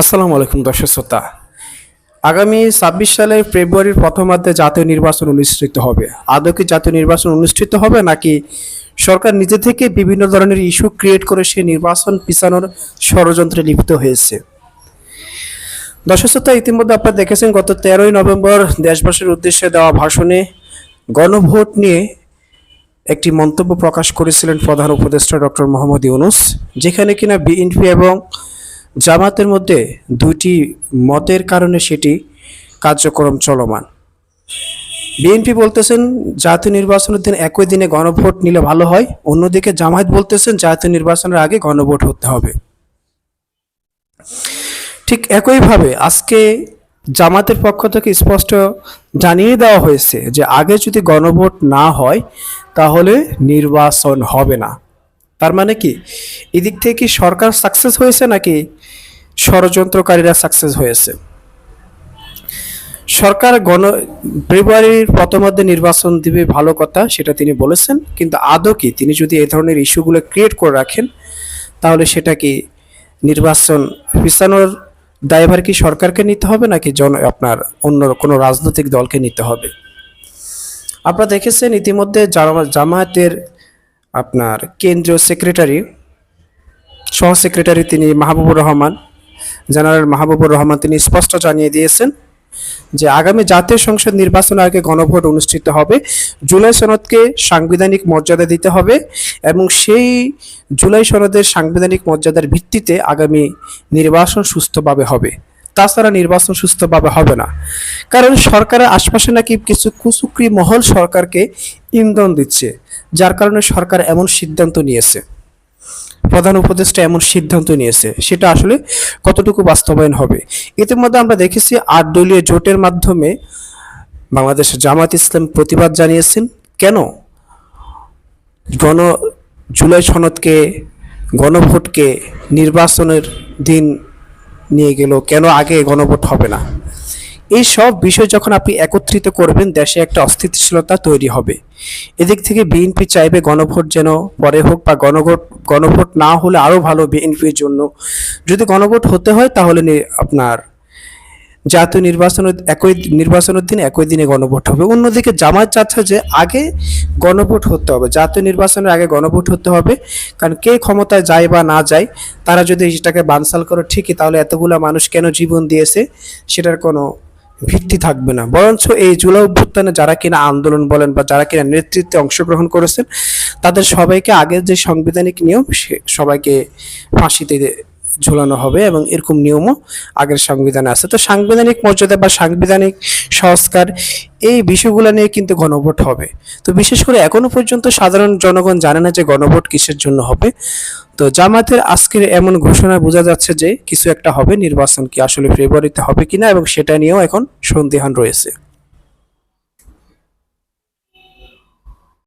আসসালামু আলাইকুম, দর্শক শ্রোতা। আগামী ছাব্বিশ সালের ফেব্রুয়ারির প্রথমার্ধে জাতীয় নির্বাচন অনুষ্ঠিত হবে। আদৌ কি জাতীয় নির্বাচন অনুষ্ঠিত হবে, নাকি সরকার নিজে থেকে বিভিন্ন ধরনের ইস্যু ক্রিয়েট করে সে নির্বাচন পিছানোর ষড়যন্ত্রে লিপ্ত হয়েছে? দর্শক শ্রোতা, ইতিমধ্যে আপনারা দেখেছেন, গত তেরোই নভেম্বর দেশবাসীর উদ্দেশ্যে দেওয়া ভাষণে গণভোট নিয়ে একটি মন্তব্য প্রকাশ করেছিলেন প্রধান উপদেষ্টা ডক্টর মোহাম্মদ ইউনুস, যেখানে কিনা বিএনপি এবং জামাতের মধ্যে দুটি মতের কারণে সেটি কার্যক্রম চলমান। বিএনপি বলতেছেন, জাতীয় নির্বাচনের দিন একই দিনে গণভোট নিলে ভালো হয়। অন্যদিকে জামায়াত বলতেছেন, জাতীয় নির্বাচনের আগে গণভোট হতে হবে। ঠিক একইভাবে আজকে জামাতের পক্ষ থেকে স্পষ্ট জানিয়ে দেওয়া হয়েছে যে, আগে যদি গণভোট না হয়, তাহলে নির্বাচন হবে না। তার মানে কি? এদিক থেকে কি সরকার সাকসেস হয়েছে নাকি ষড়যন্ত্রকারীরা সাকসেস হয়েছে? সরকার গণ, ফেব্রুয়ারির প্রথমার্ধে নির্বাচন দিবে ভালো কথা, সেটা তিনি বলেছেন, কিন্তু আদৌ কি তিনি যদি এই ধরনের ইস্যুগুলো ক্রিয়েট করে রাখেন, তাহলে সেটা কি নির্বাচন পিছানোর দায়ভার কি সরকারকে নিতে হবে নাকি জন, আপনার অন্য কোনো রাজনৈতিক দলকে নিতে হবে? আপনারা দেখেছেন ইতিমধ্যে জামায়াতের আপনার কেন্দ্রীয় সেক্রেটারি সহ সেক্রেটারি তিনি মাহবুবুর রহমান। জেনারেল মাহবুবুর রহমান তিনি স্পষ্ট জানিয়ে দিয়েছেন যে আগামী জাতীয় সংসদ নির্বাচনের আগে গণভোট অনুষ্ঠিত হবে। জুলাই সনদকে সাংবিধানিক মর্যাদা দিতে হবে এবং সেই জুলাই সনদের সাংবিধানিক মর্যাদার ভিত্তিতে আগামী নির্বাচন সুস্থভাবে হবে। তাছাড়া নির্বাচন সুস্থভাবে হবে না। কারণ সরকারের আশপাশে নাকি কিছু কুচুকরি মহল সরকারকে ইন্ধন দিচ্ছে। যার কারণে সরকার এমন সিদ্ধান্ত নিয়েছে। প্রধান উপদেষ্টা এমন সিদ্ধান্ত নিয়েছে। সেটা আসলে কতটুকু বাস্তবায়ন হবে? ইতিমধ্যে আমরা দেখেছি আট দলীয় জোটের মাধ্যমে বাংলাদেশ জামাত ইসলাম প্রতিবাদ জানিয়েছেন। কেন? গণ জুলাই সনদকে, গণভোটকে নির্বাচনের দিন নিয়ে গেল। কেন আগে গণভোট হবে না? এই সব বিষয় যখন আপনি একত্রিত করবেন, দেশে একটা অস্থিতিশীলতা তৈরি হবে। এদিক থেকে বিএনপি চাইবে গণভোট যেন পরে হোক বা গণভোট গণভোট না হলে আরও ভালো বিএনপির জন্য। যদি গণভোট হতে হয়, তাহলে আপনার জাতীয় নির্বাচনের একই নির্বাচনের দিন একই দিনে গণভোট হবে। অন্যদিকে জামায়াত চাচ্ছে যে আগে গণভোট হতে হবে। জাতীয় নির্বাচনের আগে গণভোট হতে হবে। কারণ কে ক্ষমতায় যায় বা না যায়, তারা যদি সেটাকে বানসাল করে ঠিকই, তাহলে এতগুলো মানুষ কেন জীবন দিয়েছে, সেটার কোনো ভিত্তি থাকবে না। বরঞ্চ এই জুলাই অভ্যুত্থানে যারা কিনা আন্দোলন বলেন বা যারা কিনা নেতৃত্বে অংশগ্রহণ করেছেন, তাদের সবাইকে আগের যে সাংবিধানিক নিয়ম সবাইকে ফাঁসিতে ঝুলানো হবে এবং এরকম নিয়মও আগের সংবিধানে আছে। তো সাংবিধানিক মর্যাদা বা সাংবিধানিক সংস্কার এই বিষয়গুলো নিয়ে কিন্তু গণভোট হবে। তো বিশেষ করে এখনও পর্যন্ত সাধারণ জনগণ জানে না যে গণভোট কিসের জন্য হবে। তো জামাতের আজকের এমন ঘোষণা বোঝা যাচ্ছে যে কিছু একটা হবে, নির্বাচন কি আসলে ফেব্রুয়ারিতে হবে কিনা এবং সেটা নিয়েও এখন সন্দিহান রয়েছে।